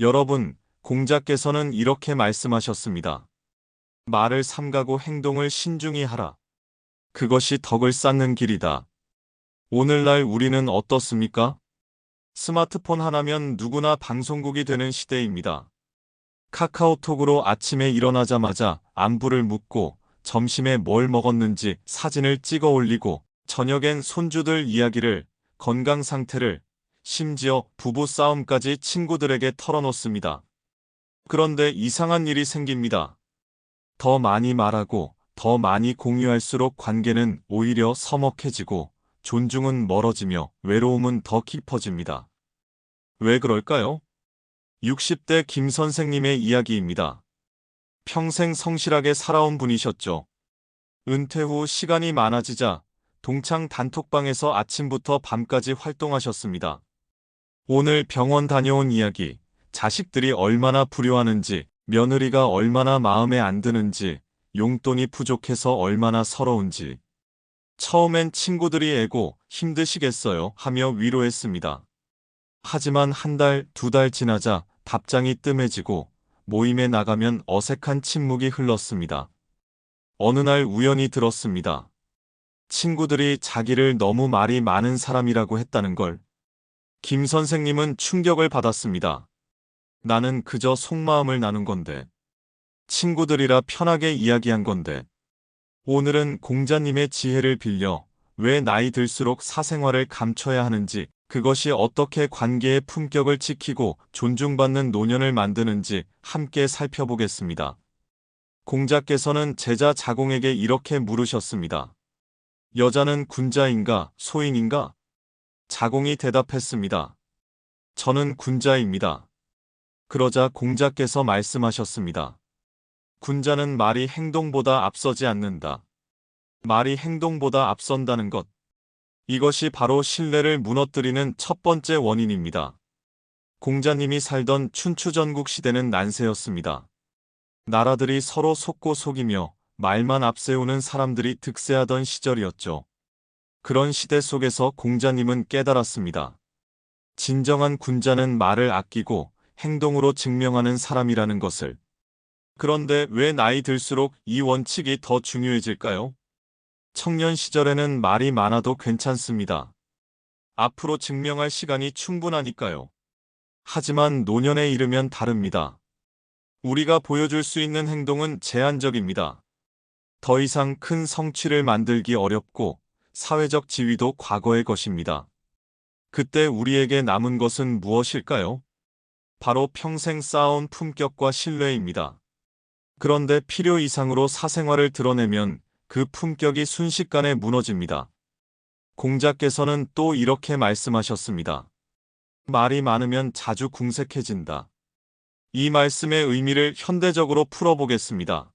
여러분, 공자께서는 이렇게 말씀하셨습니다. 말을 삼가고 행동을 신중히 하라. 그것이 덕을 쌓는 길이다. 오늘날 우리는 어떻습니까? 스마트폰 하나면 누구나 방송국이 되는 시대입니다. 카카오톡으로 아침에 일어나자마자 안부를 묻고 점심에 뭘 먹었는지 사진을 찍어 올리고 저녁엔 손주들 이야기를 건강 상태를 심지어 부부 싸움까지 친구들에게 털어놓습니다. 그런데 이상한 일이 생깁니다. 더 많이 말하고 더 많이 공유할수록 관계는 오히려 서먹해지고 존중은 멀어지며 외로움은 더 깊어집니다. 왜 그럴까요? 60대 김 선생님의 이야기입니다. 평생 성실하게 살아온 분이셨죠. 은퇴 후 시간이 많아지자 동창 단톡방에서 아침부터 밤까지 활동하셨습니다. 오늘 병원 다녀온 이야기, 자식들이 얼마나 불효하는지, 며느리가 얼마나 마음에 안 드는지, 용돈이 부족해서 얼마나 서러운지. 처음엔 친구들이 애고 힘드시겠어요 하며 위로했습니다. 하지만 한 달, 두 달 지나자 답장이 뜸해지고 모임에 나가면 어색한 침묵이 흘렀습니다. 어느 날 우연히 들었습니다. 친구들이 자기를 너무 말이 많은 사람이라고 했다는 걸. 김 선생님은 충격을 받았습니다. 나는 그저 속마음을 나눈 건데. 친구들이라 편하게 이야기한 건데. 오늘은 공자님의 지혜를 빌려 왜 나이 들수록 사생활을 감춰야 하는지, 그것이 어떻게 관계의 품격을 지키고 존중받는 노년을 만드는지 함께 살펴보겠습니다. 공자께서는 제자 자공에게 이렇게 물으셨습니다. 여자는 군자인가 소인인가? 자공이 대답했습니다. 저는 군자입니다. 그러자 공자께서 말씀하셨습니다. 군자는 말이 행동보다 앞서지 않는다. 말이 행동보다 앞선다는 것. 이것이 바로 신뢰를 무너뜨리는 첫 번째 원인입니다. 공자님이 살던 춘추전국 시대는 난세였습니다. 나라들이 서로 속고 속이며 말만 앞세우는 사람들이 득세하던 시절이었죠. 그런 시대 속에서 공자님은 깨달았습니다. 진정한 군자는 말을 아끼고 행동으로 증명하는 사람이라는 것을. 그런데 왜 나이 들수록 이 원칙이 더 중요해질까요? 청년 시절에는 말이 많아도 괜찮습니다. 앞으로 증명할 시간이 충분하니까요. 하지만 노년에 이르면 다릅니다. 우리가 보여줄 수 있는 행동은 제한적입니다. 더 이상 큰 성취를 만들기 어렵고 사회적 지위도 과거의 것입니다. 그때 우리에게 남은 것은 무엇일까요? 바로 평생 쌓아온 품격과 신뢰입니다. 그런데 필요 이상으로 사생활을 드러내면 그 품격이 순식간에 무너집니다. 공자께서는 또 이렇게 말씀하셨습니다. 말이 많으면 자주 궁색해진다. 이 말씀의 의미를 현대적으로 풀어보겠습니다.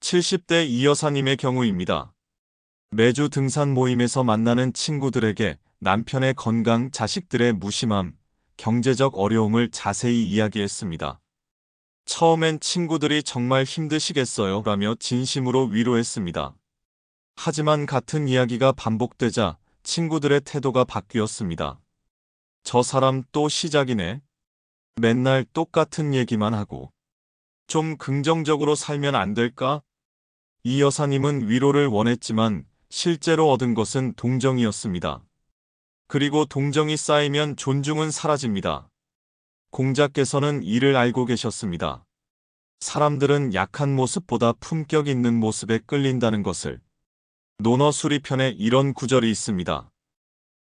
70대 이 여사님의 경우입니다. 매주 등산 모임에서 만나는 친구들에게 남편의 건강, 자식들의 무심함, 경제적 어려움을 자세히 이야기했습니다. 처음엔 친구들이 정말 힘드시겠어요 라며 진심으로 위로했습니다. 하지만 같은 이야기가 반복되자 친구들의 태도가 바뀌었습니다. 저 사람 또 시작이네. 맨날 똑같은 얘기만 하고. 좀 긍정적으로 살면 안 될까? 이 여사님은 위로를 원했지만 실제로 얻은 것은 동정이었습니다. 그리고 동정이 쌓이면 존중은 사라집니다. 공자께서는 이를 알고 계셨습니다. 사람들은 약한 모습보다 품격 있는 모습에 끌린다는 것을. 논어 수리편에 이런 구절이 있습니다.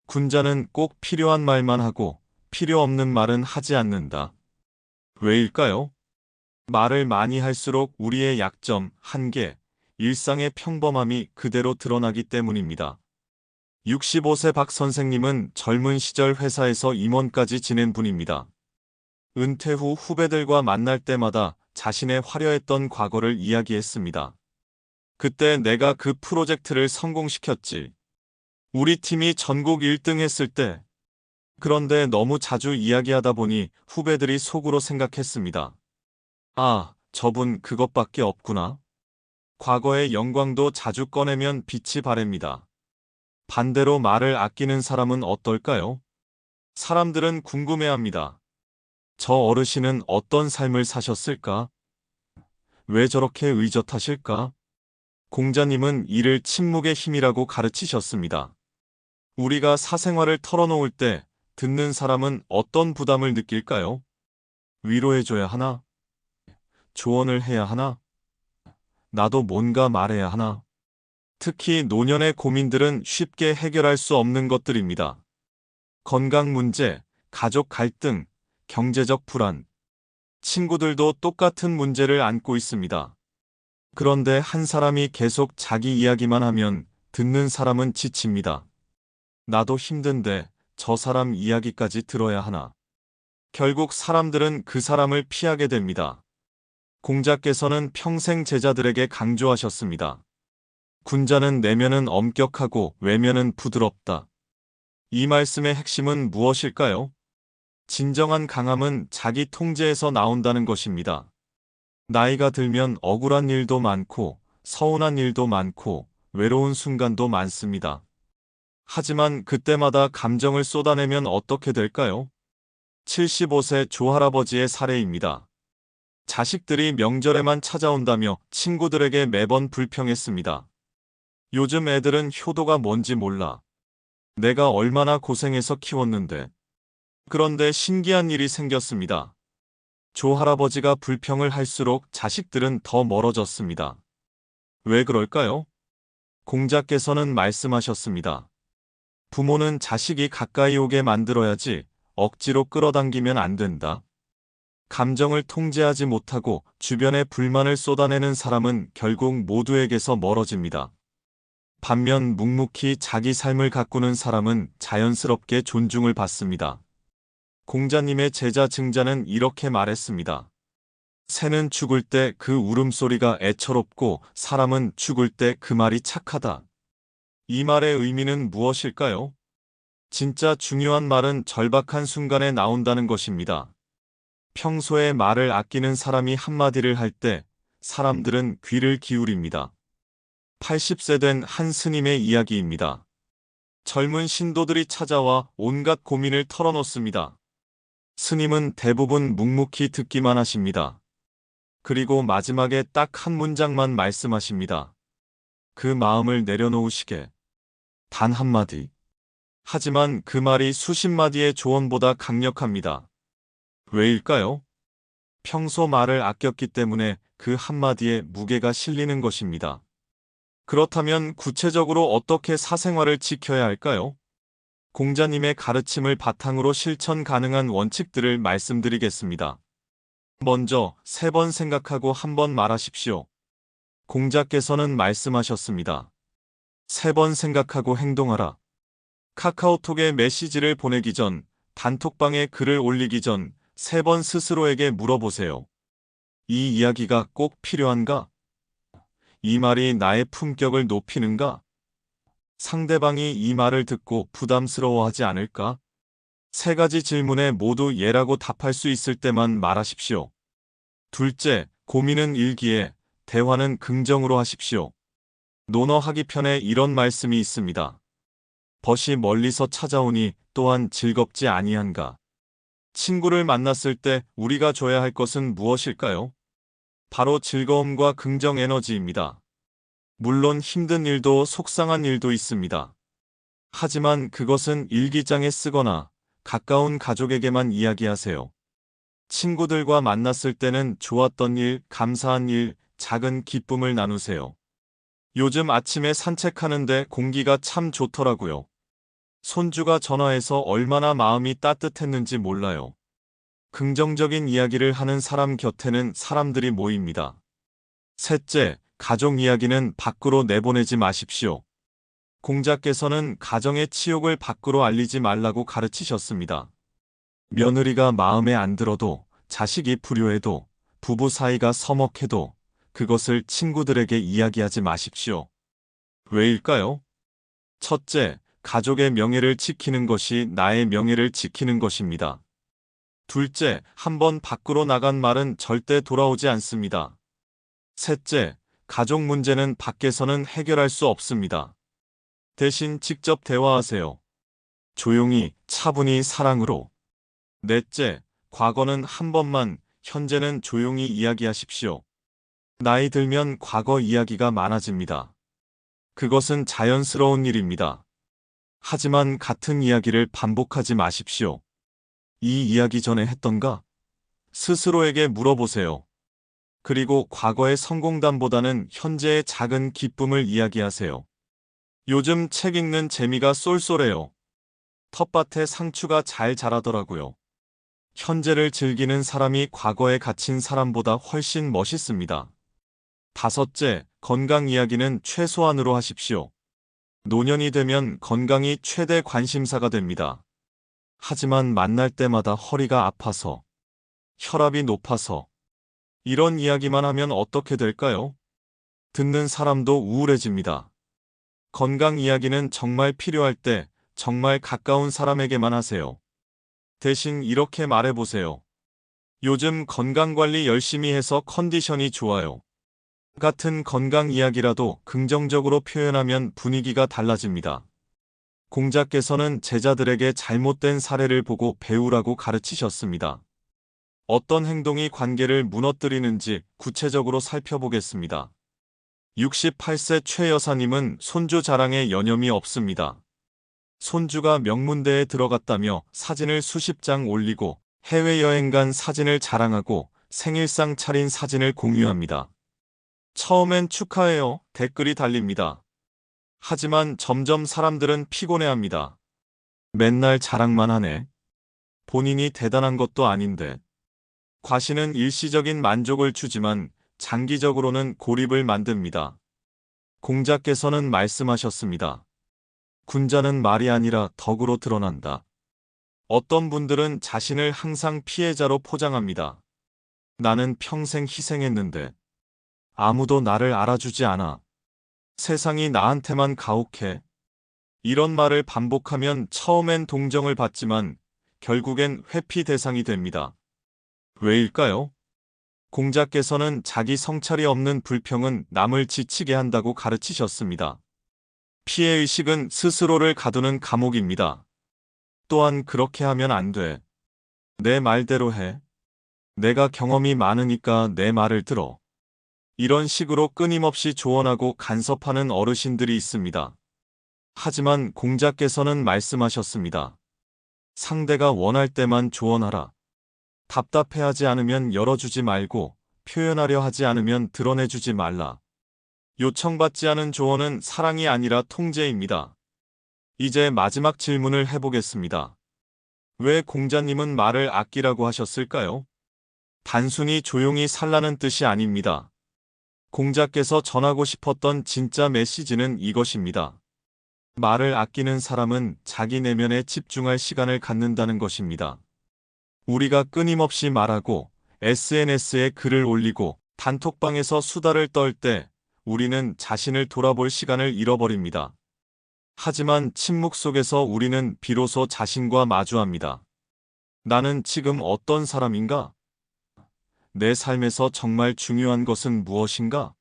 군자는 꼭 필요한 말만 하고 필요 없는 말은 하지 않는다. 왜일까요? 말을 많이 할수록 우리의 약점, 한계, 일상의 평범함이 그대로 드러나기 때문입니다. 65세 박 선생님은 젊은 시절 회사에서 임원까지 지낸 분입니다. 은퇴 후 후배들과 만날 때마다 자신의 화려했던 과거를 이야기했습니다. 그때 내가 그 프로젝트를 성공시켰지. 우리 팀이 전국 1등 했을 때. 그런데 너무 자주 이야기하다 보니 후배들이 속으로 생각했습니다. 아, 저분 그것밖에 없구나. 과거의 영광도 자주 꺼내면 빛이 바랍니다. 반대로 말을 아끼는 사람은 어떨까요? 사람들은 궁금해합니다. 저 어르신은 어떤 삶을 사셨을까? 왜 저렇게 의젓하실까? 공자님은 이를 침묵의 힘이라고 가르치셨습니다. 우리가 사생활을 털어놓을 때 듣는 사람은 어떤 부담을 느낄까요? 위로해줘야 하나? 조언을 해야 하나? 나도 뭔가 말해야 하나? 특히 노년의 고민들은 쉽게 해결할 수 없는 것들입니다. 건강 문제, 가족 갈등, 경제적 불안. 친구들도 똑같은 문제를 안고 있습니다. 그런데 한 사람이 계속 자기 이야기만 하면 듣는 사람은 지칩니다. 나도 힘든데 저 사람 이야기까지 들어야 하나. 결국 사람들은 그 사람을 피하게 됩니다. 공자께서는 평생 제자들에게 강조하셨습니다. 군자는 내면은 엄격하고 외면은 부드럽다. 이 말씀의 핵심은 무엇일까요? 진정한 강함은 자기 통제에서 나온다는 것입니다. 나이가 들면 억울한 일도 많고 서운한 일도 많고 외로운 순간도 많습니다. 하지만 그때마다 감정을 쏟아내면 어떻게 될까요? 75세 조할아버지의 사례입니다. 자식들이 명절에만 찾아온다며 친구들에게 매번 불평했습니다. 요즘 애들은 효도가 뭔지 몰라. 내가 얼마나 고생해서 키웠는데. 그런데 신기한 일이 생겼습니다. 조 할아버지가 불평을 할수록 자식들은 더 멀어졌습니다. 왜 그럴까요? 공자께서는 말씀하셨습니다. 부모는 자식이 가까이 오게 만들어야지 억지로 끌어당기면 안 된다. 감정을 통제하지 못하고 주변에 불만을 쏟아내는 사람은 결국 모두에게서 멀어집니다. 반면 묵묵히 자기 삶을 가꾸는 사람은 자연스럽게 존중을 받습니다. 공자님의 제자 증자는 이렇게 말했습니다. 새는 죽을 때 그 울음소리가 애처롭고 사람은 죽을 때 그 말이 착하다. 이 말의 의미는 무엇일까요? 진짜 중요한 말은 절박한 순간에 나온다는 것입니다. 평소에 말을 아끼는 사람이 한마디를 할 때 사람들은 귀를 기울입니다. 80세 된 한 스님의 이야기입니다. 젊은 신도들이 찾아와 온갖 고민을 털어놓습니다. 스님은 대부분 묵묵히 듣기만 하십니다. 그리고 마지막에 딱 한 문장만 말씀하십니다. 그 마음을 내려놓으시게. 단 한마디. 하지만 그 말이 수십 마디의 조언보다 강력합니다. 왜일까요? 평소 말을 아꼈기 때문에 그 한마디에 무게가 실리는 것입니다. 그렇다면 구체적으로 어떻게 사생활을 지켜야 할까요? 공자님의 가르침을 바탕으로 실천 가능한 원칙들을 말씀드리겠습니다. 먼저 세 번 생각하고 한 번 말하십시오. 공자께서는 말씀하셨습니다. 세 번 생각하고 행동하라. 카카오톡에 메시지를 보내기 전, 단톡방에 글을 올리기 전, 세 번 스스로에게 물어보세요. 이 이야기가 꼭 필요한가? 이 말이 나의 품격을 높이는가? 상대방이 이 말을 듣고 부담스러워하지 않을까? 세 가지 질문에 모두 예라고 답할 수 있을 때만 말하십시오. 둘째, 고민은 일기에, 대화는 긍정으로 하십시오. 논어하기 편에 이런 말씀이 있습니다. 벗이 멀리서 찾아오니 또한 즐겁지 아니한가. 친구를 만났을 때 우리가 줘야 할 것은 무엇일까요? 바로 즐거움과 긍정 에너지입니다. 물론 힘든 일도 속상한 일도 있습니다. 하지만 그것은 일기장에 쓰거나 가까운 가족에게만 이야기하세요. 친구들과 만났을 때는 좋았던 일, 감사한 일, 작은 기쁨을 나누세요. 요즘 아침에 산책하는데 공기가 참 좋더라고요. 손주가 전화해서 얼마나 마음이 따뜻했는지 몰라요. 긍정적인 이야기를 하는 사람 곁에는 사람들이 모입니다. 셋째, 가족 이야기는 밖으로 내보내지 마십시오. 공자께서는 가정의 치욕을 밖으로 알리지 말라고 가르치셨습니다. 며느리가 마음에 안 들어도 자식이 불효해도 부부 사이가 서먹해도 그것을 친구들에게 이야기하지 마십시오. 왜일까요? 첫째, 가족의 명예를 지키는 것이 나의 명예를 지키는 것입니다. 둘째, 한번 밖으로 나간 말은 절대 돌아오지 않습니다. 셋째, 가족 문제는 밖에서는 해결할 수 없습니다. 대신 직접 대화하세요. 조용히, 차분히 사랑으로. 넷째, 과거는 한 번만, 현재는 조용히 이야기하십시오. 나이 들면 과거 이야기가 많아집니다. 그것은 자연스러운 일입니다. 하지만 같은 이야기를 반복하지 마십시오. 이 이야기 전에 했던가? 스스로에게 물어보세요. 그리고 과거의 성공담보다는 현재의 작은 기쁨을 이야기하세요. 요즘 책 읽는 재미가 쏠쏠해요. 텃밭에 상추가 잘 자라더라고요. 현재를 즐기는 사람이 과거에 갇힌 사람보다 훨씬 멋있습니다. 다섯째, 건강 이야기는 최소한으로 하십시오. 노년이 되면 건강이 최대 관심사가 됩니다. 하지만 만날 때마다 허리가 아파서, 혈압이 높아서, 이런 이야기만 하면 어떻게 될까요? 듣는 사람도 우울해집니다. 건강 이야기는 정말 필요할 때 정말 가까운 사람에게만 하세요. 대신 이렇게 말해보세요. 요즘 건강관리 열심히 해서 컨디션이 좋아요. 같은 건강 이야기라도 긍정적으로 표현하면 분위기가 달라집니다. 공자께서는 제자들에게 잘못된 사례를 보고 배우라고 가르치셨습니다. 어떤 행동이 관계를 무너뜨리는지 구체적으로 살펴보겠습니다. 68세 최 여사님은 손주 자랑에 여념이 없습니다. 손주가 명문대에 들어갔다며 사진을 수십 장 올리고 해외여행 간 사진을 자랑하고 생일상 차린 사진을 공유합니다. 처음엔 축하해요 댓글이 달립니다. 하지만 점점 사람들은 피곤해합니다. 맨날 자랑만 하네. 본인이 대단한 것도 아닌데. 과시는 일시적인 만족을 주지만 장기적으로는 고립을 만듭니다. 공자께서는 말씀하셨습니다. 군자는 말이 아니라 덕으로 드러난다. 어떤 분들은 자신을 항상 피해자로 포장합니다. 나는 평생 희생했는데 아무도 나를 알아주지 않아. 세상이 나한테만 가혹해. 이런 말을 반복하면 처음엔 동정을 받지만 결국엔 회피 대상이 됩니다. 왜일까요? 공자께서는 자기 성찰이 없는 불평은 남을 지치게 한다고 가르치셨습니다. 피해의식은 스스로를 가두는 감옥입니다. 또한 그렇게 하면 안 돼. 내 말대로 해. 내가 경험이 많으니까 내 말을 들어. 이런 식으로 끊임없이 조언하고 간섭하는 어르신들이 있습니다. 하지만 공자께서는 말씀하셨습니다. 상대가 원할 때만 조언하라. 답답해하지 않으면 열어주지 말고 표현하려 하지 않으면 드러내주지 말라. 요청받지 않은 조언은 사랑이 아니라 통제입니다. 이제 마지막 질문을 해보겠습니다. 왜 공자님은 말을 아끼라고 하셨을까요? 단순히 조용히 살라는 뜻이 아닙니다. 공자께서 전하고 싶었던 진짜 메시지는 이것입니다. 말을 아끼는 사람은 자기 내면에 집중할 시간을 갖는다는 것입니다. 우리가 끊임없이 말하고 SNS에 글을 올리고 단톡방에서 수다를 떨 때 우리는 자신을 돌아볼 시간을 잃어버립니다. 하지만 침묵 속에서 우리는 비로소 자신과 마주합니다. 나는 지금 어떤 사람인가? 내 삶에서 정말 중요한 것은 무엇인가?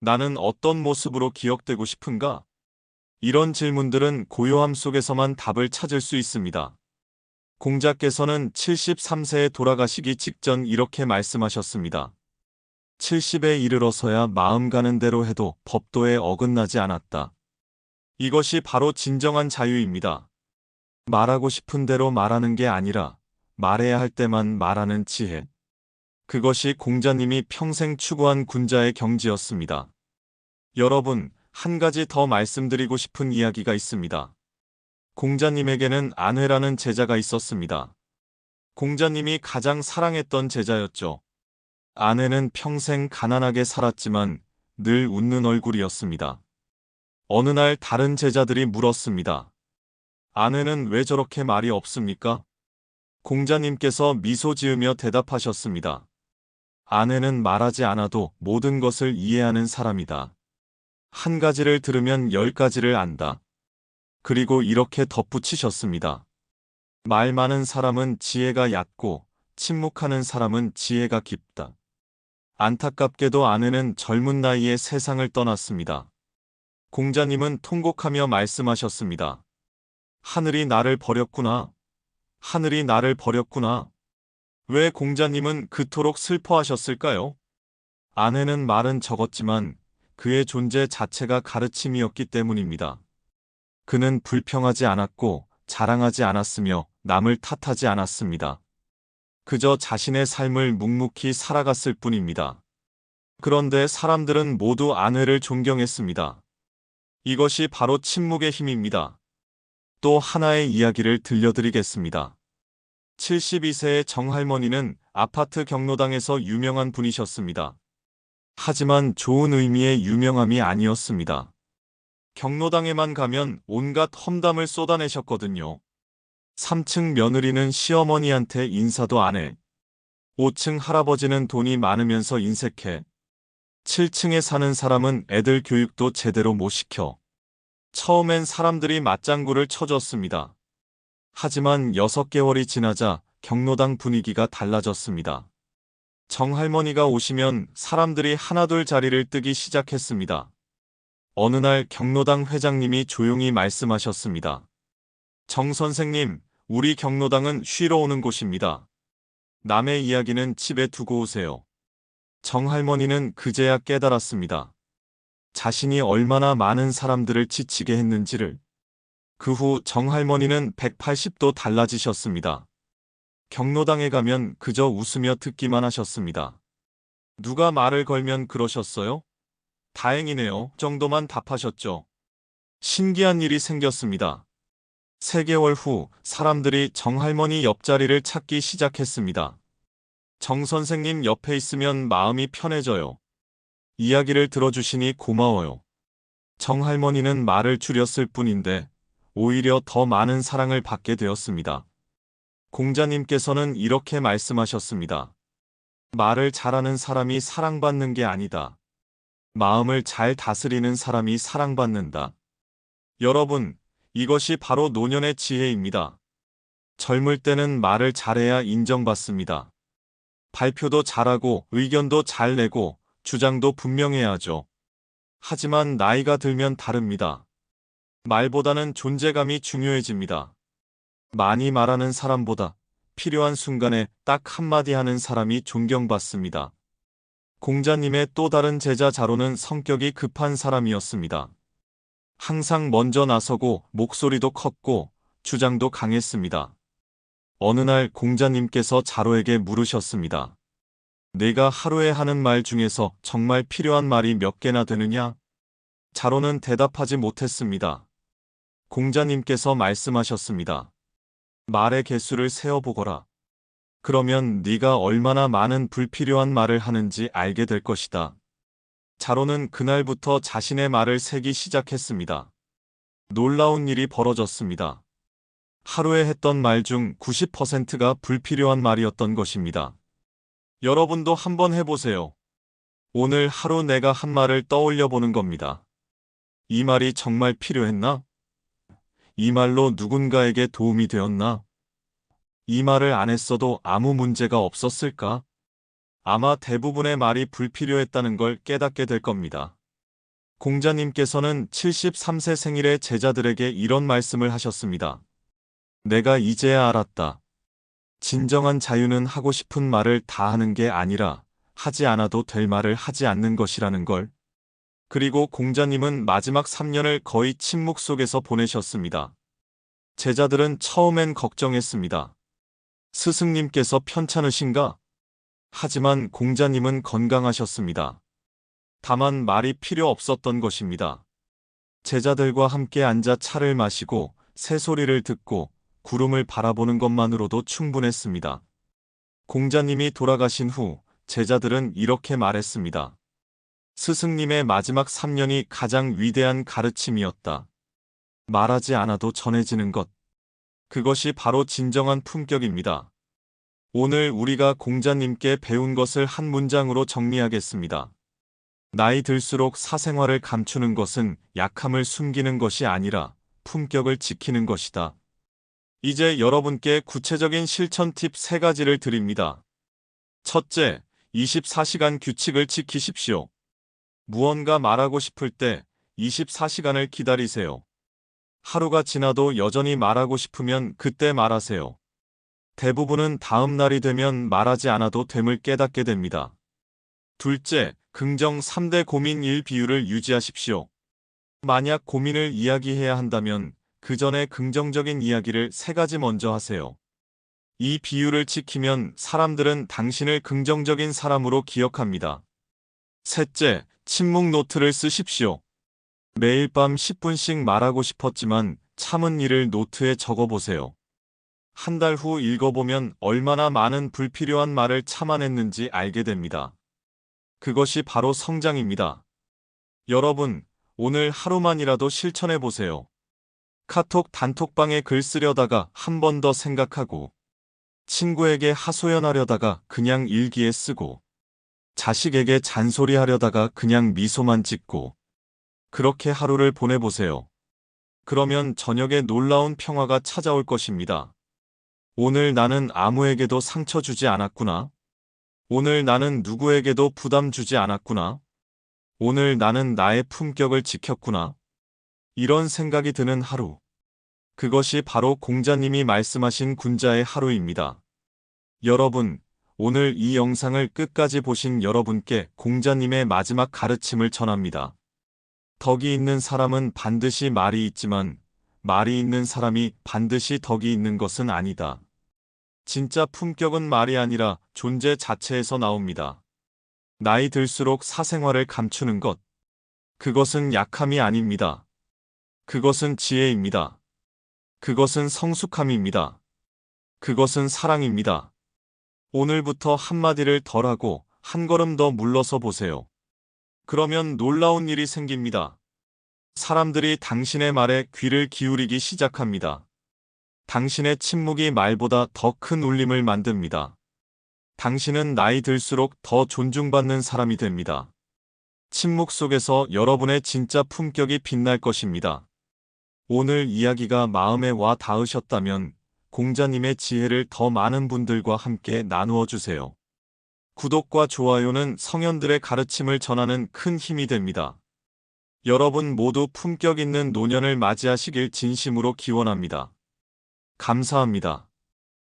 나는 어떤 모습으로 기억되고 싶은가? 이런 질문들은 고요함 속에서만 답을 찾을 수 있습니다. 공자께서는 73세에 돌아가시기 직전 이렇게 말씀하셨습니다. 70에 이르러서야 마음 가는 대로 해도 법도에 어긋나지 않았다. 이것이 바로 진정한 자유입니다. 말하고 싶은 대로 말하는 게 아니라 말해야 할 때만 말하는 지혜. 그것이 공자님이 평생 추구한 군자의 경지였습니다. 여러분, 한 가지 더 말씀드리고 싶은 이야기가 있습니다. 공자님에게는 안회라는 제자가 있었습니다. 공자님이 가장 사랑했던 제자였죠. 아내는 평생 가난하게 살았지만 늘 웃는 얼굴이었습니다. 어느 날 다른 제자들이 물었습니다. 아내는 왜 저렇게 말이 없습니까? 공자님께서 미소 지으며 대답하셨습니다. 아내는 말하지 않아도 모든 것을 이해하는 사람이다. 한 가지를 들으면 열 가지를 안다. 그리고 이렇게 덧붙이셨습니다. 말 많은 사람은 지혜가 얕고 침묵하는 사람은 지혜가 깊다. 안타깝게도 아내는 젊은 나이에 세상을 떠났습니다. 공자님은 통곡하며 말씀하셨습니다. 하늘이 나를 버렸구나. 하늘이 나를 버렸구나. 왜 공자님은 그토록 슬퍼하셨을까요? 아내는 말은 적었지만 그의 존재 자체가 가르침이었기 때문입니다. 그는 불평하지 않았고 자랑하지 않았으며 남을 탓하지 않았습니다. 그저 자신의 삶을 묵묵히 살아갔을 뿐입니다. 그런데 사람들은 모두 아내를 존경했습니다. 이것이 바로 침묵의 힘입니다. 또 하나의 이야기를 들려드리겠습니다. 72세의 정할머니는 아파트 경로당에서 유명한 분이셨습니다. 하지만 좋은 의미의 유명함이 아니었습니다. 경로당에만 가면 온갖 험담을 쏟아내셨거든요. 3층 며느리는 시어머니한테 인사도 안 해. 5층 할아버지는 돈이 많으면서 인색해. 7층에 사는 사람은 애들 교육도 제대로 못 시켜. 처음엔 사람들이 맞장구를 쳐줬습니다. 하지만 6개월이 지나자 경로당 분위기가 달라졌습니다. 정할머니가 오시면 사람들이 하나둘 자리를 뜨기 시작했습니다. 어느 날 경로당 회장님이 조용히 말씀하셨습니다. 정 선생님, 우리 경로당은 쉬러 오는 곳입니다. 남의 이야기는 집에 두고 오세요. 정할머니는 그제야 깨달았습니다. 자신이 얼마나 많은 사람들을 지치게 했는지를. 그 후 정할머니는 180도 달라지셨습니다. 경로당에 가면 그저 웃으며 듣기만 하셨습니다. 누가 말을 걸면 그러셨어요? 다행이네요. 정도만 답하셨죠. 신기한 일이 생겼습니다. 3개월 후 사람들이 정할머니 옆자리를 찾기 시작했습니다. 정 선생님 옆에 있으면 마음이 편해져요. 이야기를 들어주시니 고마워요. 정할머니는 말을 줄였을 뿐인데 오히려 더 많은 사랑을 받게 되었습니다. 공자님께서는 이렇게 말씀하셨습니다. 말을 잘하는 사람이 사랑받는 게 아니다. 마음을 잘 다스리는 사람이 사랑받는다. 여러분, 이것이 바로 노년의 지혜입니다. 젊을 때는 말을 잘해야 인정받습니다. 발표도 잘하고 의견도 잘 내고 주장도 분명해야 하죠. 하지만 나이가 들면 다릅니다. 말보다는 존재감이 중요해집니다. 많이 말하는 사람보다 필요한 순간에 딱 한마디 하는 사람이 존경받습니다. 공자님의 또 다른 제자 자로는 성격이 급한 사람이었습니다. 항상 먼저 나서고 목소리도 컸고 주장도 강했습니다. 어느 날 공자님께서 자로에게 물으셨습니다. 내가 하루에 하는 말 중에서 정말 필요한 말이 몇 개나 되느냐? 자로는 대답하지 못했습니다. 공자님께서 말씀하셨습니다. 말의 개수를 세어보거라. 그러면 네가 얼마나 많은 불필요한 말을 하는지 알게 될 것이다. 자로는 그날부터 자신의 말을 세기 시작했습니다. 놀라운 일이 벌어졌습니다. 하루에 했던 말 중 90%가 불필요한 말이었던 것입니다. 여러분도 한번 해보세요. 오늘 하루 내가 한 말을 떠올려 보는 겁니다. 이 말이 정말 필요했나? 이 말로 누군가에게 도움이 되었나? 이 말을 안 했어도 아무 문제가 없었을까? 아마 대부분의 말이 불필요했다는 걸 깨닫게 될 겁니다. 공자님께서는 73세 생일에 제자들에게 이런 말씀을 하셨습니다. 내가 이제야 알았다. 진정한 자유는 하고 싶은 말을 다 하는 게 아니라 하지 않아도 될 말을 하지 않는 것이라는 걸. 그리고 공자님은 마지막 3년을 거의 침묵 속에서 보내셨습니다. 제자들은 처음엔 걱정했습니다. 스승님께서 편찮으신가? 하지만 공자님은 건강하셨습니다. 다만 말이 필요 없었던 것입니다. 제자들과 함께 앉아 차를 마시고 새소리를 듣고 구름을 바라보는 것만으로도 충분했습니다. 공자님이 돌아가신 후 제자들은 이렇게 말했습니다. 스승님의 마지막 3년이 가장 위대한 가르침이었다. 말하지 않아도 전해지는 것. 그것이 바로 진정한 품격입니다. 오늘 우리가 공자님께 배운 것을 한 문장으로 정리하겠습니다. 나이 들수록 사생활을 감추는 것은 약함을 숨기는 것이 아니라 품격을 지키는 것이다. 이제 여러분께 구체적인 실천 팁 3가지를 드립니다. 첫째, 24시간 규칙을 지키십시오. 무언가 말하고 싶을 때 24시간을 기다리세요. 하루가 지나도 여전히 말하고 싶으면 그때 말하세요. 대부분은 다음 날이 되면 말하지 않아도 됨을 깨닫게 됩니다. 둘째, 긍정 3대 고민 1 비율을 유지하십시오. 만약 고민을 이야기해야 한다면 그 전에 긍정적인 이야기를 세 가지 먼저 하세요. 이 비율을 지키면 사람들은 당신을 긍정적인 사람으로 기억합니다. 셋째, 침묵 노트를 쓰십시오. 매일 밤 10분씩 말하고 싶었지만 참은 일을 노트에 적어보세요. 한 달 후 읽어보면 얼마나 많은 불필요한 말을 참아냈는지 알게 됩니다. 그것이 바로 성장입니다. 여러분, 오늘 하루만이라도 실천해 보세요. 카톡 단톡방에 글 쓰려다가 한 번 더 생각하고, 친구에게 하소연하려다가 그냥 일기에 쓰고, 자식에게 잔소리하려다가 그냥 미소만 짓고, 그렇게 하루를 보내보세요. 그러면 저녁에 놀라운 평화가 찾아올 것입니다. 오늘 나는 아무에게도 상처 주지 않았구나. 오늘 나는 누구에게도 부담 주지 않았구나. 오늘 나는 나의 품격을 지켰구나. 이런 생각이 드는 하루. 그것이 바로 공자님이 말씀하신 군자의 하루입니다. 여러분, 오늘 이 영상을 끝까지 보신 여러분께 공자님의 마지막 가르침을 전합니다. 덕이 있는 사람은 반드시 말이 있지만 말이 있는 사람이 반드시 덕이 있는 것은 아니다. 진짜 품격은 말이 아니라 존재 자체에서 나옵니다. 나이 들수록 사생활을 감추는 것. 그것은 약함이 아닙니다. 그것은 지혜입니다. 그것은 성숙함입니다. 그것은 사랑입니다. 오늘부터 한마디를 덜 하고 한 걸음 더 물러서 보세요. 그러면 놀라운 일이 생깁니다. 사람들이 당신의 말에 귀를 기울이기 시작합니다. 당신의 침묵이 말보다 더 큰 울림을 만듭니다. 당신은 나이 들수록 더 존중받는 사람이 됩니다. 침묵 속에서 여러분의 진짜 품격이 빛날 것입니다. 오늘 이야기가 마음에 와 닿으셨다면 공자님의 지혜를 더 많은 분들과 함께 나누어 주세요. 구독과 좋아요는 성현들의 가르침을 전하는 큰 힘이 됩니다. 여러분 모두 품격 있는 노년을 맞이하시길 진심으로 기원합니다. 감사합니다.